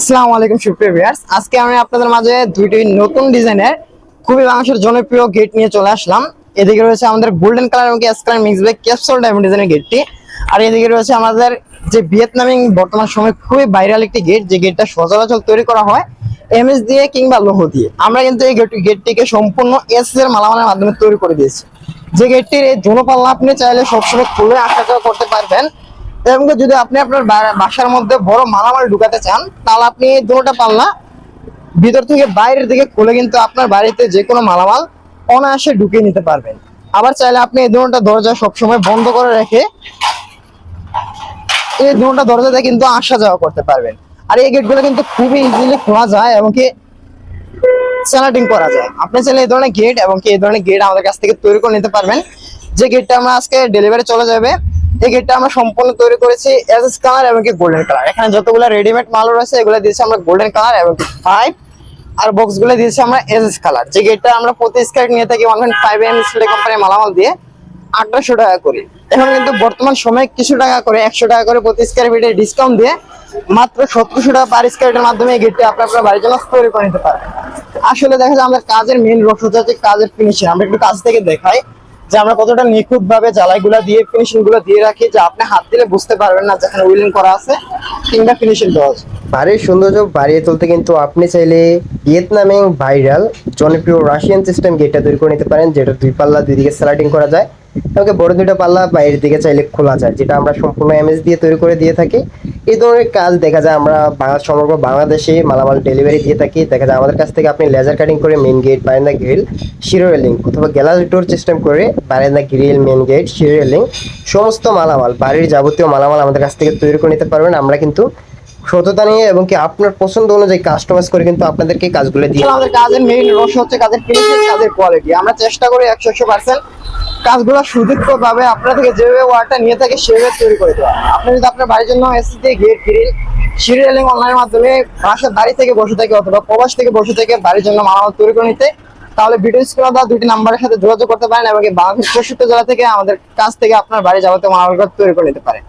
আসসালামু আলাইকুম, সুপ্রিয় ভিউয়ার্স। আজকে আমি আপনাদের মাঝে দুইটি নতুন ডিজাইনের খুবই বাংলাদেশের জনপ্রিয় গেট নিয়ে চলে আসলাম। এদিকে রয়েছে আমাদের গোল্ডেন কালার এবং gas colour mix back capsule diamond ডিজাইনের গেটটি। আর এদিকে রয়েছে আমাদের যে ভিয়েতনামিং বর্তমান সময়ে খুবই ভাইরাল একটি গেট, যে গেটটা সচরাচর তৈরি করা হয় এমএস দিয়ে কিংবা লোহ দিয়ে। আমরা কিন্তু এই গেট গেটটিকে সম্পূর্ণ এস এর মালামালের মাধ্যমে তৈরি করে দিয়েছি। যে গেটটির এই জনপাল্লা আপনি চাইলে সবসময় খুলে আসা যাওয়া করতে পারবেন। এবং যদি আপনি আপনার বাসার মধ্যে বড় মালামাল ঢুকাতে চান, তাহলে আপনি দুটোটা পাল্লা ভিতর থেকে বাইরের দিকে খুলে কিন্তু আপনার বাড়িতে যে কোনো মালামাল অনায়াসে ঢুকিয়ে নিতে পারবেন। আবার চাইলে আপনি এই দুটোটা দরজা সবসময় বন্ধ করে রেখে এই দুটোটা দরজাতে কিন্তু আসা যাওয়া করতে পারবেন। আর এই গেটগুলো কিন্তু খুবই ইজিলি খোলা যায় এবং কি স্যালাটিং করা যায়। আপনি চাইলে এই ধরনের গেট এবং কি এই ধরনের গেট আমাদের কাছ থেকে তৈরি করে নিতে পারবেন। যে গেটটা আমরা আজকে ডেলিভারি চলে যাবে এই গেটটা আমরা সম্পূর্ণ তৈরি করেছি এস কালার এবং কি গোল্ডেন কালার এখানে যতগুলো রেডিমেড মাল রয়েছে, এগুলো দিয়েছি আমরা গোল্ডেন কালার এবং ফাইভ আর বক্সগুলো দিয়েছি আমরা এস কালার যে গেটটা আমরা প্রতি স্কোয়ার নিয়ে থাকি one point five M steady কোম্পানির মালামাল দিয়ে আঠারোশো টাকা করে। এখন কিন্তু বর্তমান সময়ে কিছু টাকা করে, একশো টাকা করে প্রতি স্কোয়ার ফিটে ডিসকাউন্ট দিয়ে মাত্র সতেরোশো টাকা পার স্কোয়ারের মাধ্যমে এই গেটটি আপনি আপনার বাড়ির জন্য তৈরি করে নিতে পারবেন আসলে দেখা যায় আমাদের কাজের মেন রস হচ্ছে কাজের ফিনিশিং আমরা একটু কাজ থেকে দেখাই। যে আমরা কতটা নিখুঁত ভাবে জ্বালাই গুলা দিয়ে ফিনিশিংগুলো দিয়ে রাখি, যে আপনি হাত দিলে বুঝতে পারবেন না যেখানে উইলিং করা আছে, কিংবা ফিনিশিং দেওয়া আছে। বাড়ির সৌন্দর্য বাড়িয়ে তুলতে কিন্তু আপনি চাইলে ভিয়েতনামে ভাইরাল জনপ্রিয় রাশিয়ান সিস্টেম গেটটা তৈরি করে নিতে পারেন, যেটা দুই পাল্লা দুই দিকে স্লাইডিং করা যায়। এবং বড় দুটো পাল্লা বাইরের দিকে চাইলে খোলা যায়, যেটা আমরা সম্পূর্ণ এমএস দিয়ে তৈরি করে দিয়ে থাকি। এই ধরনের কাজ দেখা যায় আমরা সমগ্র বাংলাদেশে মালামাল ডেলিভারি দিয়ে থাকি। দেখা যায় আমাদের কাছ থেকে আপনি লেজার কাটিং করে মেন গেট বারান্দা গ্রিল শিরো রেলিং অথবা গ্যালারি ডোর সিস্টেম করে বারান্দা গ্রিল মেন গেট শিরো রেলিং সমস্ত মালামাল, বাড়ির যাবতীয় মালামাল আমাদের কাছ থেকে তৈরি করে নিতে পারবেন। আমরা কিন্তু সততা নিয়ে এবং কি আপনার পছন্দ অনুযায়ী কাস্টমাইজ করে কিন্তু আপনাদেরকে কাজগুলো দিয়ে আমাদের কাজের মেইন রস হচ্ছে কাজের ফিনিশিং কাজের কোয়ালিটি আমরা চেষ্টা করি একশো একশো পার্সেন্ট কাজগুলো সুদীপ্ত ভাবে আপনার থেকে যেভাবে ওয়ার্ডটা নিয়ে থাকে, সেভাবে তৈরি করে দেওয়া। আপনি যদি আপনার বাড়ির জন্য এসি দিয়ে গেট গ্রিল সিরিয়ালিং অনলাইনের মাধ্যমে বাসার বাড়ি থেকে বসে থাকে অথবা প্রবাস থেকে বসে থেকে বাড়ির জন্য মালামাল তৈরি করে নিতে, তাহলে ভিডিও স্ক্রিনে দেওয়া দুটি নাম্বারের সাথে যোগাযোগ করতে পারেন এবং বাংলাদেশ চৌষট্টি জেলা থেকে আমাদের কাছ থেকে আপনার বাড়ি যাবতীয় মালামাল তৈরি করে নিতে পারেন।